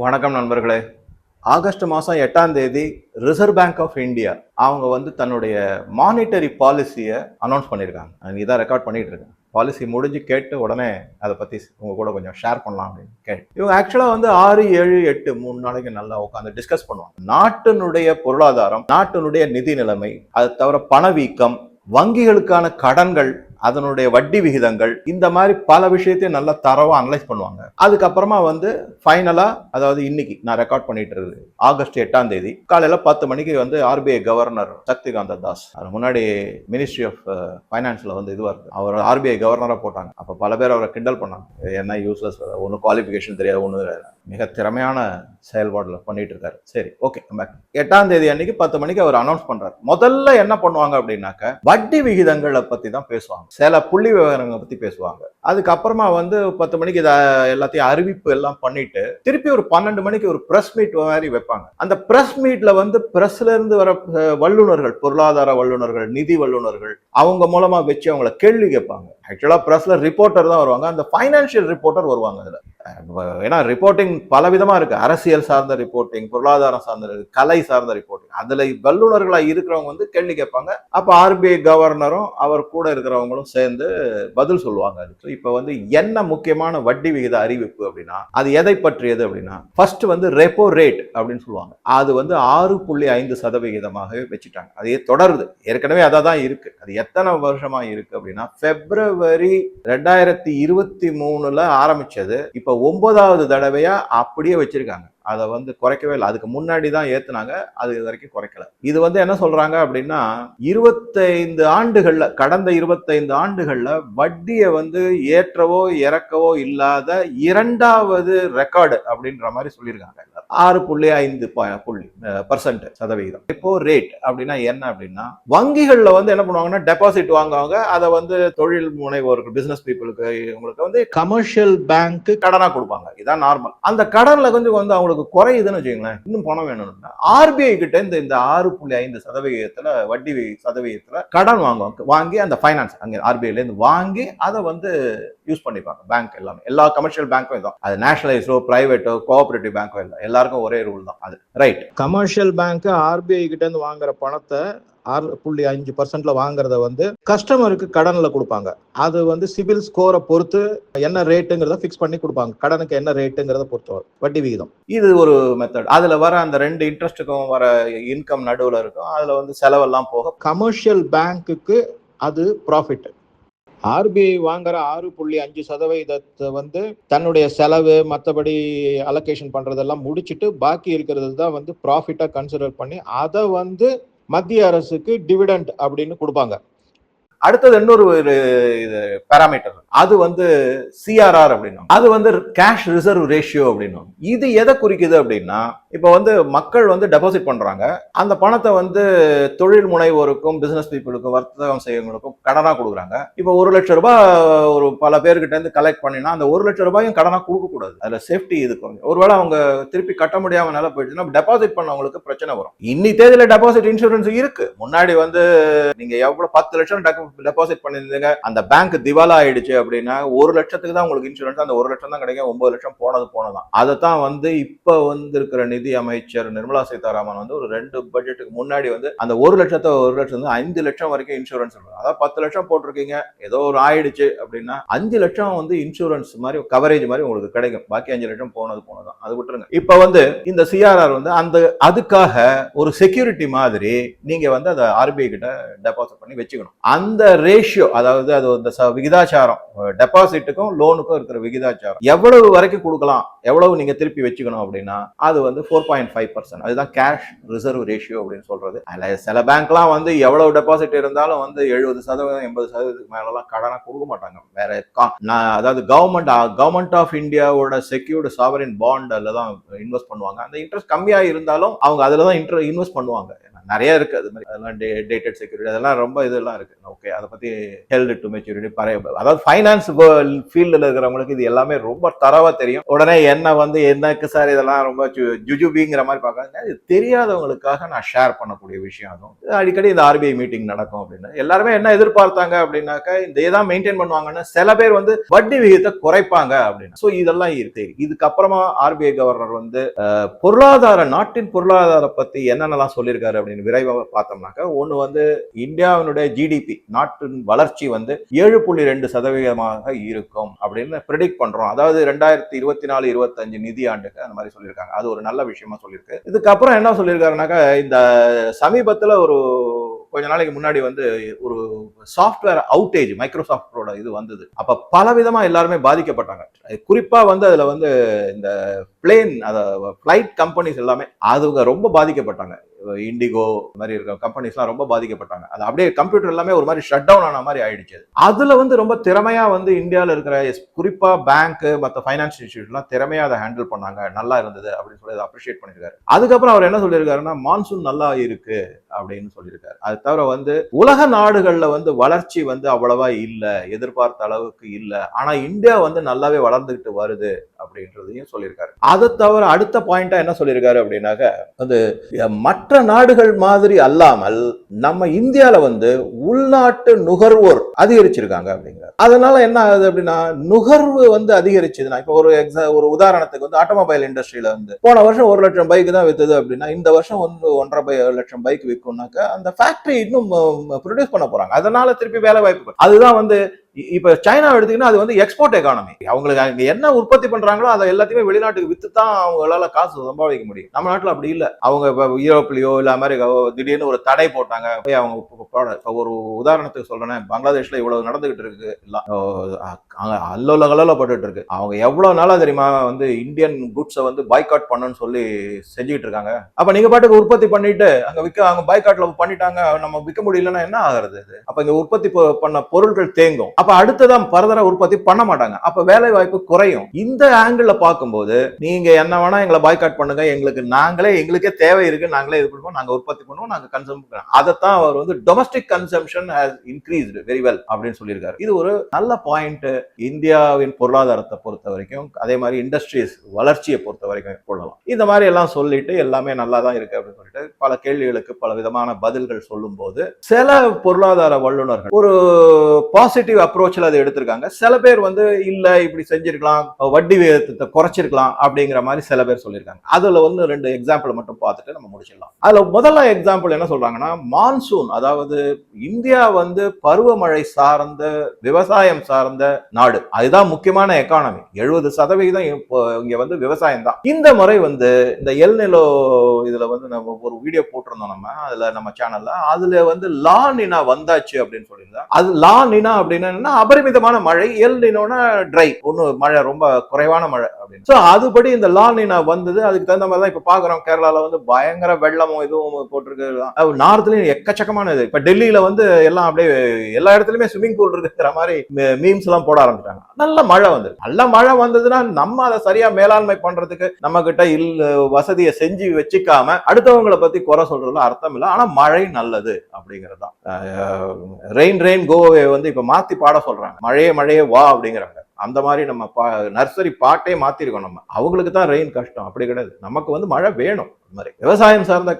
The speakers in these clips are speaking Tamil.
வணக்கம் நண்பர்களே. ஆகஸ்ட் மாதம் எட்டாம் தேதி ரிசர்வ் பேங்க் ஆஃப் இந்தியா அவங்க வந்து தன்னுடைய மானிட்டரி பாலிசியை அனௌன்ஸ் பண்ணியிருக்காங்க நான் இதான் ரெக்கார்ட் பண்ணிகிட்டு இருக்கேன். பாலிசி முடிஞ்சு கேட்டு உடனே அதை பற்றி உங்கள் கூட கொஞ்சம் ஷேர் பண்ணலாம் அப்படின்னு கேட்டு இவங்க ஆக்சுவலாக வந்து ஆறு ஏழு எட்டு மூணு நாளைக்கு நல்லா உட்காந்து டிஸ்கஸ் பண்ணுவாங்க. நாட்டினுடைய பொருளாதாரம் நாட்டினுடைய நிதி நிலைமை அது தவிர பணவீக்கம் வங்கிகளுக்கான கடன்கள் அதனுடைய வட்டி விகிதங்கள் இந்த மாதிரி பல விஷயத்தையும் நல்லா தரவா அனலைஸ் பண்ணுவாங்க. அதுக்கப்புறமா வந்து ஃபைனலா அதாவது இன்னைக்கு நான் ரெக்கார்ட் பண்ணிட்டு இருக்குது ஆகஸ்ட் எட்டாம் தேதி காலையில பத்து மணிக்கு வந்து ஆர்பிஐ கவர்னர் சக்திகாந்த தாஸ் அது முன்னாடி மினிஸ்ட்ரி ஆஃப் ஃபைனான்ஸ்ல வந்து இதுவா இருக்கு அவர் ஆர்பிஐ கவர்னரா போட்டாங்க. அப்ப பல பேர் அவரை கிண்டல் பண்ணாங்க. என்ன யூஸ்லெஸ் ஒன்றும் குவாலிஃபிகேஷன் தெரியாது ஒன்று மிக திறமையான செயல்பாடில் பண்ணிட்டு இருக்காரு சரி ஓகே நம்ம எட்டாம் தேதி அன்னைக்கு பத்து மணிக்கு அவர் அனௌன்ஸ் பண்றாரு. முதல்ல என்ன பண்ணுவாங்க அப்படின்னாக்க வட்டி விகிதங்களை பத்தி தான் பேசுவாங்க. சில புள்ளி விவரங்களை பத்தி பேசுவாங்க. அதுக்கப்புறமா வந்து பத்து மணிக்கு இதை எல்லாத்தையும் அறிவிப்பு எல்லாம் பண்ணிட்டு திருப்பி ஒரு பன்னெண்டு மணிக்கு ஒரு பிரஸ் மீட் மாதிரி வைப்பாங்க. அந்த பிரஸ் மீட்ல வந்து பிரஸ்ல இருந்து வர வல்லுநர்கள் வல்லுனர்கள் பொருளாதார வல்லுனர்கள் நிதி வல்லுநர்கள் அவங்க மூலமா வச்சு அவங்கள கேள்வி கேட்பாங்க. ஆக்சுவலா பிரஸ்ல ரிப்போர்ட்டர் தான் வருவாங்க. அந்த ஃபைனான்சியல் ரிப்போர்ட்டர் வருவாங்க அதுல. ஏன்னா ரிப்போர்ட்டிங் பல விதமா இருக்கு. அரசியல் சார்ந்த ரிப்போர்ட்டிங் பொருளாதாரம் சார்ந்த கலை சார்ந்த ரிப்போர்ட்டிங் அதுல வல்லுநர்களா இருக்கிறவங்க வந்து கேள்வி கேட்பாங்க. அப்ப ஆர்பிஐ கவர்னரும் அவர் கூட இருக்கிறவங்களும் சேர்ந்து பதில் சொல்லுவாங்க அதுக்கு. இப்போ வந்து என்ன முக்கியமான வட்டி விகித அறிவிப்பு அப்படின்னா அது எதை பற்றியது அப்படின்னா ஃபர்ஸ்ட் வந்து ரெப்போ ரேட் அப்படின்னு சொல்லுவாங்க. அது வந்து ஆறு புள்ளி ஐந்து சதவிகிதமாகவே வச்சுட்டாங்க. அதே தொடருது. ஏற்கனவே அதை தான் இருக்கு. அது எத்தனை வருஷமா இருக்கு அப்படின்னா பிப்ரவரி ரெண்டாயிரத்தி இருபத்தி மூணுல ஆரம்பிச்சது. இப்போ ஒன்பதாவது தடவையா அப்படியே வச்சிருக்காங்க. அதை வந்து குறைக்கவே இல்லை. அதுக்கு முன்னாடி தான் ஏத்துனாங்க அது இது வரைக்கும் குறைக்கல. இது வந்து என்ன சொல்றாங்க அப்படின்னா இருபத்தைந்து ஆண்டுகள்ல கடந்த இருபத்தைந்து ஆண்டுகள்ல வட்டியை வந்து ஏற்றவோ இறக்கவோ இல்லாத இரண்டாவது ரெக்கார்டு அப்படின்ற மாதிரி சொல்லியிருக்காங்க. ஆறு புள்ளி ஐந்து புள்ளி பர்சன்ட் சதவிகிதம் இப்போ ரேட் அப்படின்னா என்ன அப்படின்னா வங்கிகளில் வந்து என்ன பண்ணுவாங்கன்னா டெபாசிட் வாங்குவாங்க. அதை வந்து தொழில் முனைவோருக்கு பிசினஸ் பீப்புளுக்கு இவங்களுக்கு வந்து கமர்ஷியல் பேங்க் கடனாக கொடுப்பாங்க. இதான் நார்மல் அந்த கடன்ல கொஞ்சம் வந்து அவங்களுக்கு குறையுதுன்னு வச்சுக்கோங்களேன். இன்னும் பணம் வேணும்னா ஆர்பிஐ கிட்ட இந்த இந்த ஆறு புள்ளி ஐந்து சதவிகிதத்துல வட்டி சதவீதத்தில் சதவிகிதத்துல கடன் வாங்குவாங்க. வாங்கி அந்த ஃபைனான்ஸ் அங்கே ஆர்பிஐல இருந்து வாங்கி அதை வந்து யூஸ் பண்ணிப்பாங்க. பேங்க் எல்லாமே. எல்லா கமர்ஷியல் பேங்க்கும் இதான் அது நேஷனலைஸோ பிரைவேட்டோ கோஆபரேட்டிவ் பேங்க்கோ இல்லை. எல்லாருக்கும் ஒரே ரூல் தான் அது. ரைட் கமர்ஷியல் பேங்க் ஆர்பிஐ கிட்ட இருந்து வாங்குற பணத்தை ஆறு புள்ளி அஞ்சு பர்சன்ட்ல வாங்குறத வந்து கஸ்டமருக்கு கடன்ல கொடுப்பாங்க. அது வந்து சிபில் ஸ்கோரை பொறுத்து என்ன ரேட்டுங்கிறத ஃபிக்ஸ் பண்ணி கொடுப்பாங்க. கடனுக்கு என்ன ரேட்டுங்கிறத பொறுத்து வட்டி விகிதம். இது ஒரு மெத்தட் அதுல வர அந்த ரெண்டு இன்ட்ரெஸ்ட்டுக்கும் வர இன்கம் நடுவுல இருக்கும். அதுல வந்து செலவெல்லாம் போக கமர்ஷியல் பேங்க்குக்கு அது ப்ராஃபிட் ஆர்பிஐ வாங்குற ஆறு புள்ளி அஞ்சு சதவீதத்தை வந்து தன்னுடைய செலவு மற்றபடி அலோகேஷன் பண்றதெல்லாம் முடிச்சுட்டு பாக்கி இருக்கிறது தான் வந்து ப்ராஃபிட்டா கன்சிடர் பண்ணி அதை வந்து மத்திய அரசுக்கு டிவிடெண்ட் அப்படின்னு கொடுப்பாங்க. அடுத்தது இன்னொரு ஒரு இது பேராமீட்டர் அது வந்து சிஆர்ஆர் அப்படின்னும் அது வந்து கேஷ் ரிசர்வ் ரேஷியோ அப்படின்னும் இது எதை குறிக்குது அப்படின்னா இப்போ வந்து மக்கள் வந்து டெபாசிட் பண்ணுறாங்க அந்த பணத்தை வந்து தொழில் முனைவோருக்கும் பிஸ்னஸ் பீப்புளுக்கும் வர்த்தகம் செய்யவங்களுக்கும் கடனாக கொடுக்குறாங்க. இப்போ ஒரு லட்சம் ரூபாய் ஒரு பல பேர்கிட்ட இருந்து கலெக்ட் பண்ணினா அந்த ஒரு லட்சம் ரூபாயும் கடனாக கொடுக்கக்கூடாது அதில் சேஃப்டி இது கொஞ்சம். ஒருவேளை அவங்க திருப்பி கட்ட முடியாமல் நிலை போயிடுச்சுன்னா டெபாசிட் பண்ணவங்களுக்கு பிரச்சனை வரும். இன்னி தேதியில் டெபாசிட் இன்சூரன்ஸ் இருக்கு. முன்னாடி வந்து நீங்க எவ்வளோ பத்து லட்சம் டெபாசிட் பண்ணிருந்தீங்க அந்த பேங்க் திவாலா ஆயிடுச்சு அப்படின்னா ஒரு லட்சத்துக்கு தான் உங்களுக்கு இன்சூரன்ஸ் அந்த ஒரு லட்சம் தான் கிடைக்கும். ஒன்பது லட்சம் போனது போனதான். அதை தான் வந்து இப்போ வந்து இருக்கிற நிதி நிதி அமைச்சர் நிர்மலா சீதாராமன் வந்து ஒரு ரெண்டு பட்ஜெட்டுக்கு முன்னாடி வந்து அந்த ஒரு லட்சத்தை ஒரு லட்சம் வந்து அஞ்சு லட்சம் வரைக்கும் இன்சூரன்ஸ் அதாவது பத்து லட்சம் போட்டிருக்கீங்க. ஏதோ ஒரு ஆயிடுச்சு அப்படின்னா அஞ்சு லட்சம் வந்து இன்சூரன்ஸ் மாதிரி கவரேஜ் மாதிரி உங்களுக்கு கிடைக்கும். பாக்கி அஞ்சு லட்சம் போனது போனதான் அது விட்டுருங்க. இப்ப வந்து இந்த சிஆர்ஆர் வந்து அந்த அதுக்காக ஒரு செக்யூரிட்டி மாதிரி நீங்க வந்து அதை ஆர்பிஐ கிட்ட டெபாசிட் பண்ணி வச்சுக்கணும். அந்த ரேஷியோ அதாவது அது அந்த ச- விகிதாச்சாரம் டெபாசிட்டுக்கும் லோனுக்கும் இருக்கிற விகிதாச்சாரம் எவ்வளவு வரைக்கும் கொடுக்கலாம்? எவ்வளவு நீங்க திருப்பி வச்சுக்கணும் அப்படின்னா அது வந்து ஃபோர் பாயிண்ட் ஃபைவ் பர்சன்ட் அதுதான் கேஷ் ரிசர்வ் ரேஷியோ அப்படின்னு சொல்றது. அதுல சில பேங்க்லாம் வந்து எவ்வளவு டெபாசிட் இருந்தாலும் வந்து எழுபது சதவீதம் எண்பது சதவீதத்துக்கு மேலலாம் கடனை கொடுக்க மாட்டாங்க. வேற கா- நான் அதாவது கவர்மெண்ட் கவர்மெண்ட் ஆஃப் இந்தியாவோட செக்யூர்டு சாவரின் பாண்ட் அதில் தான் இன்வெஸ்ட் பண்ணுவாங்க. அந்த இன்ட்ரெஸ்ட் கம்மியா இருந்தாலும் அவங்க அதுல தான் இன்ட்ரெஸ்ட் இன்வெஸ்ட் பண்ணுவாங்க. நிறைய இருக்கு. அது மாதிரி அதெல்லாம் டேட்டட் செக்யூரிட்டி அதெல்லாம் ரொம்ப இதெல்லாம் இருக்கு. ஓகே அதை பத்தி ஹெல்டு டு மெச்சூரிட்டி பழைய அதாவது ஃபைனான்ஸ் ஃபீல்டில் இருக்கிறவங்களுக்கு இது எல்லாமே ரொம்ப தரவா தெரியும். உடனே என்ன வந்து என்னக்கு சார் இதெல்லாம் ரொம்ப ஜு- ஜுஜுபிங்கிற மாதிரி பார்க்காங்க இது தெரியாதவங்களுக்காக நான் ஷேர் பண்ணக்கூடிய விஷயம் அதுவும். அடிக்கடி இந்த ஆர்பிஐ மீட்டிங் நடக்கும் அப்படின்னு. எல்லாருமே என்ன எதிர்பார்த்தாங்க அப்படின்னாக்கா இந்த இதான் மெயின்டைன் பண்ணுவாங்கன்னு சில பேர் வந்து வட்டி விகிதத்தை குறைப்பாங்க அப்படின்னு. ஸோ இதெல்லாம் இருக்கு. இதுக்கப்புறமா ஆர்பிஐ கவர்னர் வந்து பொருளாதார நாட்டின் பொருளாதார பத்தி என்னென்னலாம் சொல்லியிருக்காரு அப்படின்னு விரைவாக பார்த்தோம்னாக்கா ஒன்று வந்து இந்தியாவினுடைய ஜிடிபி நாட்டின் வளர்ச்சி வந்து ஏழு புள்ளி ரெண்டு சதவீதமாக இருக்கும் அப்படின்னு ப்ரிடிக்ட் பண்ணுறோம் அதாவது ரெண்டாயிரத்தி இருபத்தி நாலு இருபத்தஞ்சு நிதியாண்டுக்கு அந்த மாதிரி சொல்லியிருக்காங்க. அது ஒரு நல்ல விஷயமா சொல்லியிருக்கு. இதுக்கப்புறம் என்ன சொல்லியிருக்காருனாக்கா இந்த சமீபத்தில் ஒரு கொஞ்ச நாளைக்கு முன்னாடி வந்து ஒரு சாஃப்ட்வேர் அவுட்டேஜ் மைக்ரோசாஃப்டோட இது வந்தது. அப்போ பலவிதமா எல்லாருமே பாதிக்கப்பட்டாங்க. குறிப்பாக வந்து அதில் வந்து இந்த பிளேன் அதை ஃப்ளைட் கம்பெனிஸ் எல்லாமே அதுங்க ரொம்ப பாதிக்கப்பட்டாங்க. இண்டிகோ மாதிரி இருக்க கம்பெனிஸ்லாம் ரொம்ப பாதிக்கப்பட்டாங்க. அது அப்படியே கம்ப்யூட்டர் எல்லாமே ஒரு மாதிரி ஷட் டவுன் ஆன மாதிரி ஆயிடுச்சு. அதுல வந்து ரொம்ப திறமையா வந்து இந்தியாவில் இருக்கிற எஸ்- குறிப்பா பேங்க் மற்ற ஃபைனான்ஸ் இன்ஸ்டியூட்லாம் திறமையா அதை ஹேண்டில் பண்ணாங்க. நல்லா இருந்தது அப்படின்னு சொல்லி அதை அப்ரிஷியேட் பண்ணியிருக்காரு. அதுக்கப்புறம் அவர் என்ன சொல்லியிருக்காருன்னா மான்சூன் நல்லா இருக்கு அப்படின்னு சொல்லியிருக்காரு. அது தவிர வந்து உலக நாடுகள்ல வந்து வளர்ச்சி வந்து அவ்வளவா இல்லை எதிர்பார்த்த அளவுக்கு இல்லை. ஆனா இந்தியா வந்து நல்லாவே வளர்ந்துகிட்டு வருது அப்படின்றதையும் சொல்லியிருக்காரு. அதை தவிர அடுத்த பாயிண்டா என்ன சொல்லியிருக்காரு அப்படின்னாக்க வந்து மற்ற நாடுகள் மாதிரி அல்லாமல் நம்ம இந்தியாவில் வந்து உள்நாட்டு நுகர்வோர் அதிகரிச்சிருக்காங்க அப்படிங்கிறார். அதனால என்ன ஆகுது அப்படின்னா நுகர்வு வந்து அதிகரிச்சதுன்னா இப்போ ஒரு எக்ஸா ஒரு உதாரணத்துக்கு வந்து ஆட்டோமொபைல் இண்டஸ்ட்ரியில வந்து போன வருஷம் ஒரு லட்சம் பைக் தான் வித்தது அப்படின்னா இந்த வருஷம் ஒன்று ஒன்றரை பை லட்சம் பைக் விற்கும்னாக்க அந்த ஃபேக்டரி இன்னும் ப்ரொடியூஸ் பண்ண போறாங்க. அதனால திருப்பி வேலை வாய்ப்பு அதுதான் வந்து இப்போ சைனா எடுத்தீங்கன்னா அது வந்து எக்ஸ்போர்ட் எக்கானமி அவங்களுக்கு அங்கே என்ன உற்பத்தி பண்ணுறாங்களோ அதை எல்லாத்தையுமே வெளிநாட்டுக்கு விற்று தான் அவங்களால காசு சம்பாதிக்க முடியும். நம்ம நாட்டில் அப்படி இல்லை. அவங்க இப்போ யூரோப்லயோ இல்லை அமெரிக்காவோ திடீர்னு ஒரு தடை போட்டாங்க. போய் அவங்க ஒரு உதாரணத்துக்கு சொல்கிறேன் பங்களாதேஷில் இவ்வளோ நடந்துகிட்டு இருக்கு. எல்லாம் அல்லோல கலோல பட்டுட்டு இருக்கு. அவங்க எவ்வளோ நாளாக தெரியுமா வந்து இந்தியன் குட்ஸை வந்து பாய்காட் பண்ணுன்னு சொல்லி செஞ்சுக்கிட்டு இருக்காங்க. அப்போ நீங்கள் பாட்டுக்கு உற்பத்தி பண்ணிட்டு அங்கே விற்க அவங்க பாய்காட்டில் பண்ணிட்டாங்க நம்ம விற்க முடியலன்னா என்ன ஆகிறது அப்போ அப்ப உற்பத்தி பண்ண பொருட்கள் தேங்கும். அப்ப அடுத்ததான் பரதர உற்பத்தி பண்ண மாட்டாங்க. அப்ப வேலை வாய்ப்பு குறையும். இந்த ஆங்கிள் பார்க்கும்போது நீங்க என்ன வேணா எங்களை பாய்காட் பண்ணுங்க. எங்களுக்கு நாங்களே எங்களுக்கே தேவை இருக்கு. நாங்களே இது பண்ணுவோம். நாங்க உற்பத்தி பண்ணுவோம். நாங்க கன்சூம் பண்ணுவோம் அதைத்தான் அவர் வந்து domestic consumption has increased very well அப்படின்னு சொல்லியிருக்காரு. இது ஒரு நல்ல பாயிண்ட் இந்தியாவின் பொருளாதாரத்தை பொறுத்த வரைக்கும் அதே மாதிரி இண்டஸ்ட்ரீஸ் வளர்ச்சியை பொறுத்த வரைக்கும் கொள்ளலாம். இந்த மாதிரி எல்லாம் சொல்லிட்டு எல்லாமே நல்லா தான் இருக்கு அப்படின்னு சொல்லிட்டு பல கேள்விகளுக்கு பல விதமான பதில்கள் சொல்லும்போது சில பொருளாதார வல்லுநர்கள் ஒரு பாசிட்டிவ் அப்ரோச்சில் அதை எடுத்திருக்காங்க. சில பேர் வந்து இல்லை இப்படி செஞ்சிருக்கலாம். வட்டி விகிதத்தை குறைச்சிருக்கலாம். அப்படிங்கிற மாதிரி சில பேர் சொல்லியிருக்காங்க. அதில் வந்து ரெண்டு எக்ஸாம்பிள் மட்டும் பார்த்துட்டு நம்ம முடிச்சிடலாம். அதில் முதல்ல எக்ஸாம்பிள் என்ன சொல்கிறாங்கன்னா மான்சூன் அதாவது இந்தியா வந்து பருவமழை சார்ந்த விவசாயம் சார்ந்த நாடு. அதுதான் முக்கியமான எக்கானமி எழுபது சதவிகிதம் இப்போ இங்கே வந்து விவசாயம் தான். இந்த முறை வந்து இந்த எல்நிலோ நிலோ வந்து நம்ம ஒரு வீடியோ போட்டிருந்தோம் நம்ம அதில் நம்ம சேனலில் அதில் வந்து லா நினா வந்தாச்சு அப்படின்னு சொல்லியிருந்தா அது லா நினா அப்படின்னு என்னன்னா அபரிமிதமான மழை எல் நினோனா ட்ரை ஒன்று மழை ரொம்ப குறைவான மழை அப்படின்னு. ஸோ அதுபடி இந்த லா நினா வந்தது. அதுக்கு தகுந்த மாதிரி தான் இப்போ பார்க்குறோம் கேரளாவில் வந்து பயங்கர வெள்ளமும் இதுவும் போட்டிருக்கு நார்த்லயும் எக்கச்சக்கமான இது இப்போ டெல்லியில் வந்து எல்லாம் அப்படியே எல்லா இடத்துலையுமே ஸ்விம்மிங் பூல் இருக்கிற மாதிரி மீம்ஸ் எல்லாம் போட ஆரம்பிச்சிட்டாங்க நல்ல மழை வந்து நல்ல மழை வந்ததுன்னா நம்ம அதை சரியா மேலாண்மை பண்றதுக்கு நம்ம கிட்ட இல் வசதியை செஞ்சு வச்சுக்காம அடுத்தவங்களை பத்தி குறை சொல்றதுல அர்த்தம் இல்லை. ஆனா மழை நல்லது அப்படிங்கிறது தான் ரெயின் ரெயின் கோவை வந்து இப்ப மாத்தி பாட சொல்றாங்க. மழையே மழையே வா அப்படிங்கிறாங்க. அந்த மாதிரி நம்ம பா நர்சரி பாட்டே மாத்திருக்கோம் நம்ம. அவங்களுக்கு தான் ரெயின் கஷ்டம். அப்படி கிடையாது. நமக்கு வந்து மழை வேணும். அது மாதிரி. விவசாயம் சார்ந்த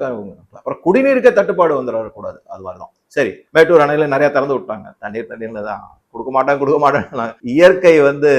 அப்புறம் குடிநீருக்கு தட்டுப்பாடு வந்துடக்கூடாது அது மாதிரி தான். சரி மேட்டூர் அணையில நிறைய திறந்து விட்டாங்க. தண்ணீர் தண்ணீர்ல தான். கொடுக்க மாட்டேன் கொடுக்க மாட்டேன். இயற்கை வந்து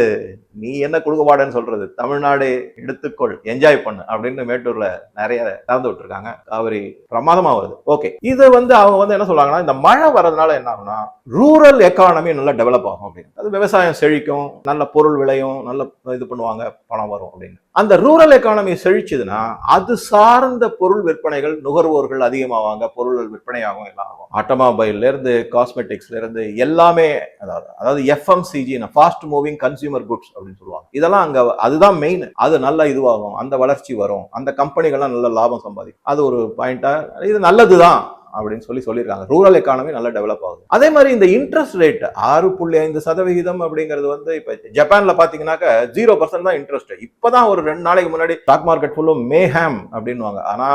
நீ என்ன கொடுக்க சொல்றது? தமிழ்நாடு எடுத்துக்கொள் என்ஜாய் பண்ணு அப்படின்னு மேட்டூர்ல நிறைய திறந்து விட்டுருக்காங்க. காவிரி பிரமாதமா வருது. ஓகே இது வந்து அவங்க வந்து என்ன சொல்றாங்கன்னா இந்த மழை வர்றதுனால என்ன ஆகும்னா ரூரல் எக்கானமி நல்லா டெவலப் ஆகும் அப்படின்னு. அது விவசாயம் செழிக்கும் நல்ல பொருள் விளையும் நல்ல இது பண்ணுவாங்க பணம் வரும் அப்படின்னு. அந்த ரூரல் எக்கானமி செழிச்சதுன்னா அது சார்ந்த பொருள் விற்பனைகள் நுகர்வோர்கள் அதிகமாவாங்க பொருள் விற்பனையாகும் எல்லாம் ஆகும். ஆட்டோமொபைல்ல இருந்து காஸ்மெட்டிக்ஸ்ல இருந்து எல்லாமே அதாவது அதாவது FMCG fast moving consumer goods அப்படின்னு சொல்லுவாங்க. இதெல்லாம் அங்க அதுதான் மெயின் அது நல்ல இதுவாகும். அந்த வளர்ச்சி வரும். அந்த கம்பெனிகள்லாம் நல்ல லாபம் சம்பாதிக்கும். அது ஒரு பாயிண்டா இது நல்லதுதான். அப்படின்னு சொல்லி சொல்லியிருக்காங்க. ரூரல் எக்கானமி நல்லா டெவலப் ஆகுது. அதே மாதிரி இந்த இன்ட்ரெஸ்ட் ரேட் ஆறு புள்ளி ஐந்து சதவிகிதம் அப்படிங்கிறது வந்து இப்போ ஜப்பான்ல பாத்தீங்கன்னாக்க ஜீரோ பர்சன்ட் தான் இன்ட்ரெஸ்ட் இப்பதான் ஒரு ரெண்டு நாளைக்கு முன்னாடி ஸ்டாக் மார்க்கெட் ஃபுல்லும் மேஹாம் அப்படின்னுவாங்க. ஆனா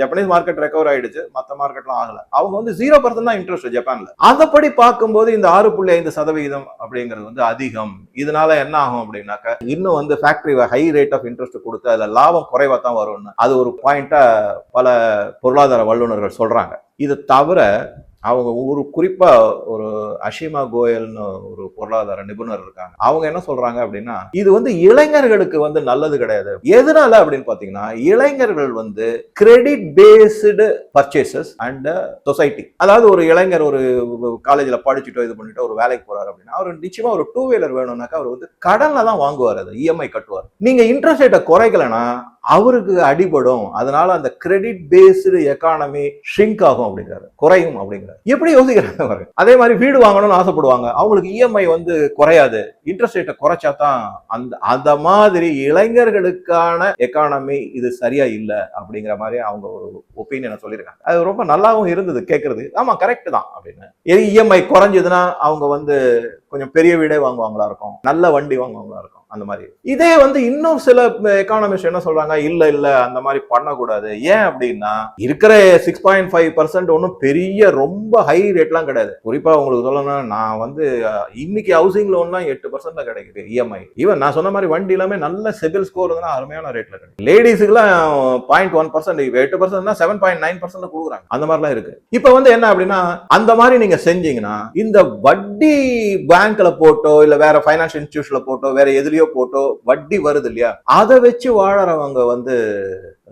ஜப்பனீஸ் மார்க்கெட் ரெக்கவர் ஆயிடுச்சு. மற்ற மார்க்கெட்லாம் ஆகல. அவங்க வந்து ஜீரோ பர்சன்ட் தான் இன்ட்ரெஸ்ட் ஜப்பான்ல அதப்படி பார்க்கும்போது இந்த ஆறு புள்ளி ஐந்து சதவிகிதம் அப்படிங்கிறது வந்து அதிகம். இதனால என்ன ஆகும் அப்படின்னாக்க இன்னும் வந்து factory high rate of interest கொடுத்து அதுல லாபம் குறைவா தான் வரும்னு. அது ஒரு பாயிண்டா பல பொருளாதார வல்லுநர்கள் சொல்றாங்க. இது தவிர அவங்க ஒரு குறிப்பாக ஒரு அஷிமா கோயல்னு ஒரு பொருளாதார நிபுணர் இருக்காங்க. அவங்க என்ன சொல்றாங்க அப்படின்னா இது வந்து இளைஞர்களுக்கு வந்து நல்லது கிடையாது. எதனால அப்படின்னு பார்த்தீங்கன்னா இளைஞர்கள் வந்து credit based purchases and society அதாவது ஒரு இளைஞர் ஒரு காலேஜில் படிச்சுட்டோ இது பண்ணிட்டோ ஒரு வேலைக்கு போறாரு அப்படின்னா அவர் நிச்சயமா ஒரு டூ வீலர் வேணும்னாக்கா அவர் வந்து கடனில் தான் வாங்குவார் அது இஎம்ஐ கட்டுவார். நீங்க இன்ட்ரெஸ்ட் ரேட்டை குறைக்கலன்னா அவருக்கு அடிபடும். அதனால அந்த கிரெடிட் பேஸ்டு எக்கானமி ஷ்ரிங்க் ஆகும் அப்படிங்கிறாரு. குறையும் அப்படிங்கிறாரு. எப்படி யோசிக்கிறாங்க அதே மாதிரி வீடு வாங்கணும்னு ஆசைப்படுவாங்க. அவங்களுக்கு இஎம்ஐ வந்து குறையாது. இன்ட்ரெஸ்ட் ரேட்டை குறைச்சா தான் அந்த அந்த மாதிரி இளைஞர்களுக்கான எக்கானமி இது சரியா இல்லை அப்படிங்கிற மாதிரி அவங்க ஒரு ஒப்பீனியனை சொல்லியிருக்காங்க. அது ரொம்ப நல்லாவும் இருந்தது கேட்கறது ஆமா கரெக்ட் தான் அப்படின்னு. இஎம்ஐ குறைஞ்சதுன்னா அவங்க வந்து கொஞ்சம் பெரிய வீடே வாங்குவாங்களா இருக்கும். நல்ல வண்டி வாங்குவாங்களா இருக்கும். அந்த மாதிரி. இதே வந்து இன்னும் சில எக்கானமிஸ்ட் என்ன சொல்றாங்க? இல்ல இல்ல அந்த மாதிரி பண்ணக்கூடாது. ஏன் அப்படின்னா இருக்கிற சிக்ஸ் பாயிண்ட் ஃபைவ் பர்சன்ட் ஒன்றும் பெரிய ரொம்ப ஹை ரேட்லாம் கிடையாது. குறிப்பா உங்களுக்கு சொல்லணும்னா நான் வந்து இன்னைக்கு ஹவுசிங் லோன்லாம் எட்டு பர்சன்ட்ல கிடைக்குது இஎம்ஐ ஈவன் நான் சொன்ன மாதிரி வண்டி எல்லாமே நல்ல சிபில் ஸ்கோர் இருந்தா அருமையான ரேட்ல கிடைக்கும். லேடிஸுக்குலாம் பாயிண்ட் ஒன் பர்சன்ட் எட்டு பர்சன்ட்னா செவன் பாயிண்ட் நைன் பர்சன்ட் கொடுக்குறாங்க. அந்த மாதிரிலாம் இருக்கு. இப்போ வந்து என்ன அப்படின்னா அந்த மாதிரி நீங்க செஞ்சீங்கன்னா இந்த வட்டி பேங்க்ல போட்டோ இல்ல வேற ஃபைனான்சியல் இன்ஸ்டியூஷன்ல போட்டோ வேற எதுலயோ போட்டோ வட்டி வருது இல்லையா அதை வச்சு வாழறவங்க வந்து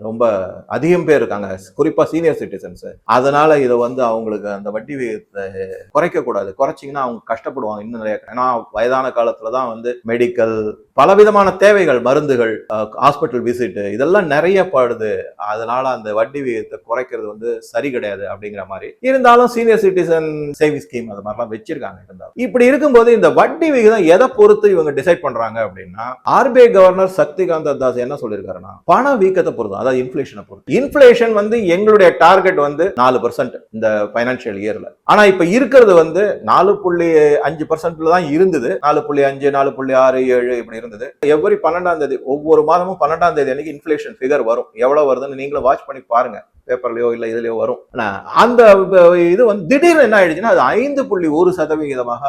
ரொம்ப அதிகம் பேர் இருக்காங்க. குறிப்பா சீனியர் சிட்டிசன்ஸ் அதனால இதை வந்து அவங்களுக்கு அந்த வட்டி விகிதத்தை குறைக்க கூடாது குறைச்சிங்கன்னா அவங்க கஷ்டப்படுவாங்க. இன்னும் நிறைய ஏன்னா வயதான காலத்துல தான் வந்து மெடிக்கல் பலவிதமான தேவைகள் மருந்துகள் ஹாஸ்பிட்டல் விசிட் இதெல்லாம் நிறைய படுது. அதனால அந்த வட்டி விகிதத்தை குறைக்கிறது வந்து சரி கிடையாது அப்படிங்கிற மாதிரி. இருந்தாலும் சீனியர் சிட்டிசன் சேவிங் ஸ்கீம் அது மாதிரிலாம் வச்சிருக்காங்க இருந்தாலும். இப்படி இருக்கும்போது இந்த வட்டி விகிதம் எதை பொறுத்து இவங்க டிசைட் பண்றாங்க அப்படின்னா ஆர்பிஐ கவர்னர் சக்திகாந்த தாஸ் என்ன சொல்லியிருக்காருன்னா பண வீக்கத்தை பொறுத்து அதாவது இன்ஃபிளேஷனை பொறுத்து. இன்ஃபிளேஷன் வந்து எங்களுடைய டார்கெட் வந்து நாலு பர்சன்ட் இந்த பைனான்சியல் இயர்ல ஆனா இப்ப இருக்கிறது வந்து நாலு புள்ளி அஞ்சு பர்சன்ட்ல தான் இருந்தது. நாலு புள்ளி அஞ்சு நாலு புள்ளி ஆறு ஏழு இப்படி இருந்தது. எவ்வரி பன்னெண்டாம் தேதி ஒவ்வொரு மாதமும் பன்னெண்டாம் தேதி அன்னைக்கு இன்ஃபிளேஷன் ஃபிகர் வரும். எவ்வளவு வருதுன்னு நீங்களும் வாட்ச் பண்ணி பாருங்க. பேப்பர்லயோ இல்ல இதுலயோ வரும். அந்த இது வந்து திடீர்னு என்ன ஆயிடுச்சுன்னா அது ஐந்து புள்ளி ஒரு சதவிகிதமாக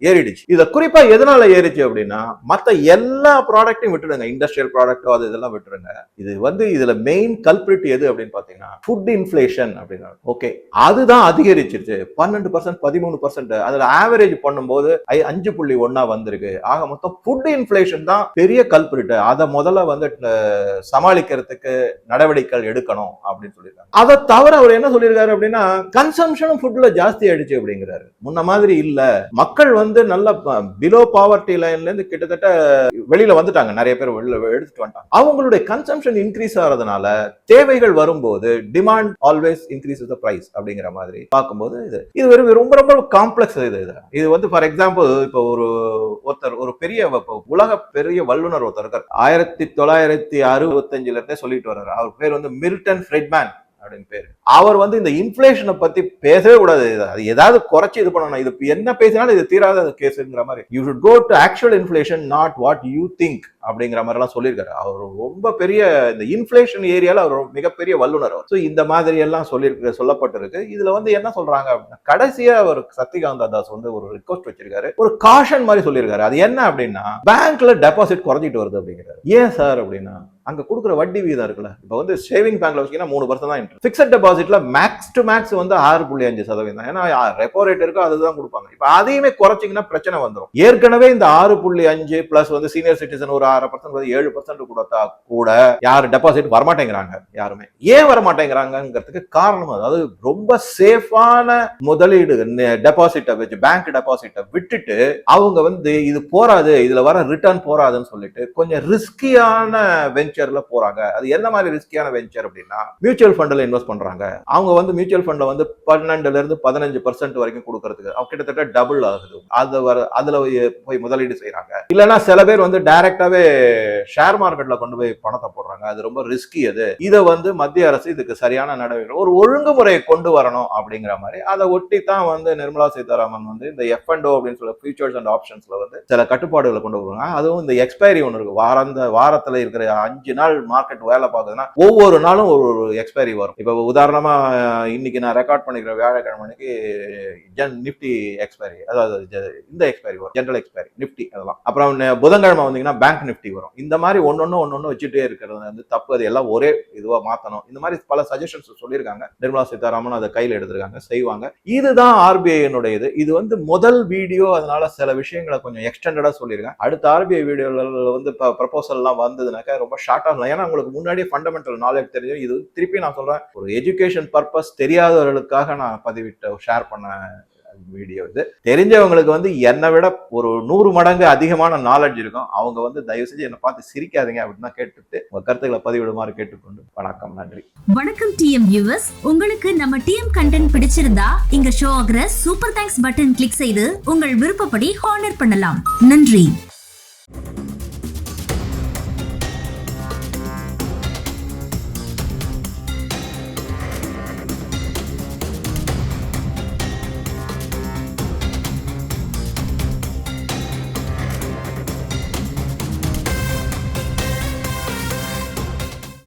ஏறிடுச்சு. இதை குறிப்பா எதனால ஏறிச்சு அப்படின்னா மத்த எல்லா ப்ராடக்ட்டையும் விட்டுடுங்க. இண்டஸ்ட்ரியல் ப்ராடக்ட்டோ அது இதெல்லாம் விட்டுருங்க இது வந்து இதுல மெயின் கல்பிரிட் எது அப்படின்னு பாத்தீங்கன்னா ஃபுட் இன்ஃபிளேஷன் அப்படின்னா ஓகே அதுதான் அதிகரிச்சிருச்சு. பன்னெண்டு பர்சன்ட் பதிமூணு பர்சன்ட் அதுல ஆவரேஜ் பண்ணும்போது ஐ- அஞ்சு புள்ளி ஒன்னா வந்திருக்கு. ஆக மொத்தம் ஃபுட் இன்ஃபிளேஷன் தான் பெரிய கல்பிரிட் அதை முதல்ல வந்து சமாளிக்கிறதுக்கு நடவடிக்கைகள் எடுக்கணும் அப்படின்னு சொல்லியிருக்காங்க. அதை தவிர அவர் என்ன சொல்லியிருக்காரு அப்படின்னா கன்சம்ஷனும் ஃபுட்ல ஜாஸ்தி ஆயிடுச்சு அப்படிங்கிறாரு. முன்ன மாதிரி இல்ல. மக்கள் வந்து நல்ல பிலோ பாவர்ட்டி லைன்ல இருந்து கிட்டத்தட்ட வெளியில வந்துட்டாங்க. நிறைய பேர் வெளியில எடுத்துட்டு வந்துட்டாங்க. அவங்களுடைய கன்சம்ஷன் இன்க்ரீஸ் ஆகிறதுனால தேவைகள் வரும்போது demand always increase the price அப்படிங்கிற மாதிரி பார்க்கும்போது இது இது ஒரு ரொம்ப ரொம்ப காம்ப்ளெக்ஸ் இது இது. இது வந்து ஃபார் எக்ஸாம்பிள் இப்போ ஒரு ஒருத்தர் ஒரு பெரிய உலக பெரிய வல்லுனர் ஒருத்தர் இருக்கார். ஆயிரத்தி தொள்ளாயிரத்தி அறுபத்தஞ்சுல இருந்தே சொல்லிட்டு வர்றாரு. அவர் பேர் வந்து மில்டன் ஃப்ரெட்மேன் அப்படின்னு பேரு. அவர் வந்து இந்த இன்ஃபிளேஷனை பத்தி பேசவே கூடாது. அது ஏதாவது குறைச்சு இது பண்ணணும். இது என்ன பேசினாலும் இது தீராத கேஸுங்கிற மாதிரி. You should go to actual inflation not what you think அப்படிங்கிற மாதிரிலாம் சொல்லியிருக்காரு. அவர் ரொம்ப பெரிய இந்த இன்ஃபிளேஷன் ஏரியாவில் அவர் மிகப்பெரிய வல்லுனர் அவர். ஸோ இந்த மாதிரி எல்லாம் சொல்லியிருக்கு சொல்லப்பட்டிருக்கு. இதில் வந்து என்ன சொல்றாங்க அப்படின்னா கடைசியாக அவர் சத்யகாந்தா தாஸ் வந்து ஒரு ரிக்வஸ்ட் வச்சிருக்காரு. ஒரு காஷன் மாதிரி சொல்லியிருக்காரு. அது என்ன அப்படின்னா பேங்க்ல டெபாசிட் குறைஞ்சிட்டு வருது அப்படிங்கிறாரு. ஏன் சார் அப்படின்னா அங்க கொடுக்குற வட்டி விகிதம் இருக்குல்ல. இப்போ வந்து சேவிங் பேங்க்ல வச்சீங்கன்னா மூணு பர்சன்ட் தான் இன்ட்ரெஸ்ட் ஃபிக்ஸட் டெபாசிட்ல மேக்ஸ் டு மேக்ஸ் வந்து ஆறு புள்ளி அஞ்சு சதவீதம். ஏன்னா ரெப்போ ரேட் இருக்கோ அதுதான் கொடுப்பாங்க. இப்போ அதையுமே குறைச்சிங்கன்னா பிரச்சனை வந்துடும் ஏற்கனவே இந்த ஆறு புள்ளி அஞ்சு பிளஸ் வந்து சீனியர் சிட்டிசன் ஒரு ஆறு பர்சன்ட் ஏழு பர்சன்ட் கொடுத்தா கூட யார் டெபாசிட் வரமாட்டேங்கிறாங்க யாருமே. ஏன் வரமாட்டேங்கிறாங்கிறதுக்கு காரணம் அதாவது ரொம்ப சேஃபான முதலீடு டெபாசிட்டை வச்சு பேங்க் டெபாசிட்டை விட்டுட்டு அவங்க வந்து இது போராது இதுல வர ரிட்டர்ன் போராதுன்னு சொல்லிட்டு கொஞ்சம் ரிஸ்கியான வெஞ்சர்ல போறாங்க. அது என்ன மாதிரி ரிஸ்கியான வெஞ்சர் அப்படின்னா மியூச்சுவல் ஃபண்ட்ல இன்வெஸ்ட் பண்றாங்க. அவங்க வந்து மியூச்சுவல் ஃபண்ட்ல வந்து பன்னெண்டுல இருந்து பதினஞ்சு பர்சன்ட் வரைக்கும் கொடுக்கறதுக்கு அவங்க கிட்டத்தட்ட டபுள் ஆகுது. அது வர அதுல போய் போய் முதலீடு செய்யறாங்க இல்லைன்னா சில பேர் வந்து டைரக்டாவே ஷேர் மார்க்கெட்ல கொண்டு போய் பணத்தை போடுறாங்க. அது ரொம்ப ரிஸ்கி அது. இதை வந்து மத்திய அரசு இதுக்கு சரியான நடவடிக்கை ஒரு ஒழுங்குமுறையை கொண்டு வரணும் அப்படிங்கிற மாதிரி அதை ஒட்டி தான் வந்து நிர்மலா சீதாராமன் வந்து இந்த எஃப் அண்ட் அப்படின்னு சொல்ல ஃபியூச்சர்ஸ் அண்ட் ஆப்ஷன்ஸ்ல வந்து சில கட்டுப்பாடுகளை கொண்டு வருவாங்க அதுவும் இந்த எக்ஸ்பைரி ஒன்று இருக்கு. வாரந்த வாரத்துல இருக்கிற அஞ்சு நாள் மார்க்கெட் வேலை பார்க்குதுன்னா ஒவ்வொரு நாளும் ஒரு ஒரு எக்ஸ்பைரி வரும். இப்போ உதாரணமா இன்னைக்கு நான் ரெக்கார்ட் பண்ணிக்கிற வியாழக்கிழமைக்கு ஜென் நிப்டி எக்ஸ்பைரி அதாவது இந்த எக்ஸ்பைரி வரும். ஜென்ரல் எக்ஸ்பைரி நிப்டி அதெல்லாம். அப்புறம் புதன்கிழமை வந்தீங்கன்னா பேங்க் ஃபிஃப்டி வரும். இந்த மாதிரி ஒன்னொன்னு ஒன்று வச்சுட்டே இருக்கிறது வந்து தப்பு. அது எல்லாம் ஒரே இதுவாக மாற்றணும் இந்த மாதிரி பல சஜஷன்ஸ் சொல்லியிருக்காங்க. நிர்மலா சீதாராமன் அதை கையில் எடுத்திருக்காங்க. செய்வாங்க. இதுதான் ஆர்பிஐனுடைய இது இது வந்து முதல் வீடியோ அதனால சில விஷயங்களை கொஞ்சம் எக்ஸ்டெண்டடாக சொல்லியிருக்கேன் அடுத்த ஆர்பிஐ வீடியோவில் வந்து இப்போ ப்ரப்போசல்லாம் வந்ததுனாக்கா ரொம்ப ஷார்ட்டாக இருக்கலாம் ஏன்னா உங்களுக்கு முன்னாடியே ஃபண்டமெண்டல் நாலேஜ் தெரியும் இது திருப்பி நான் சொல்கிறேன் ஒரு எஜுகேஷன் பர்பஸ் தெரியாதவர்களுக்காக நான் பதிவிட்ட ஷேர் பண்ண வீடியோ இது. தெரிஞ்சவங்களுக்கு வந்து என்னை விட ஒரு நூறு மடங்கு அதிகமான நாலேஜ் இருக்கும். அவங்க வந்து தயவு செஞ்சு என்னை பார்த்து சிரிக்காதீங்க அப்படின்னு தான் கேட்டுட்டு உங்க கருத்துக்களை பதிவிடுமாறு கேட்டுக்கொண்டு வணக்கம் நன்றி. வணக்கம் டிஎம் வியூவர்ஸ் உங்களுக்கு நம்ம டிஎம் கண்டென்ட் பிடிச்சிருந்தா இங்க ஷோ ஆகிற சூப்பர் தேங்க்ஸ் பட்டன் கிளிக் செய்து உங்கள் விருப்பப்படி ஹானர் பண்ணலாம். நன்றி.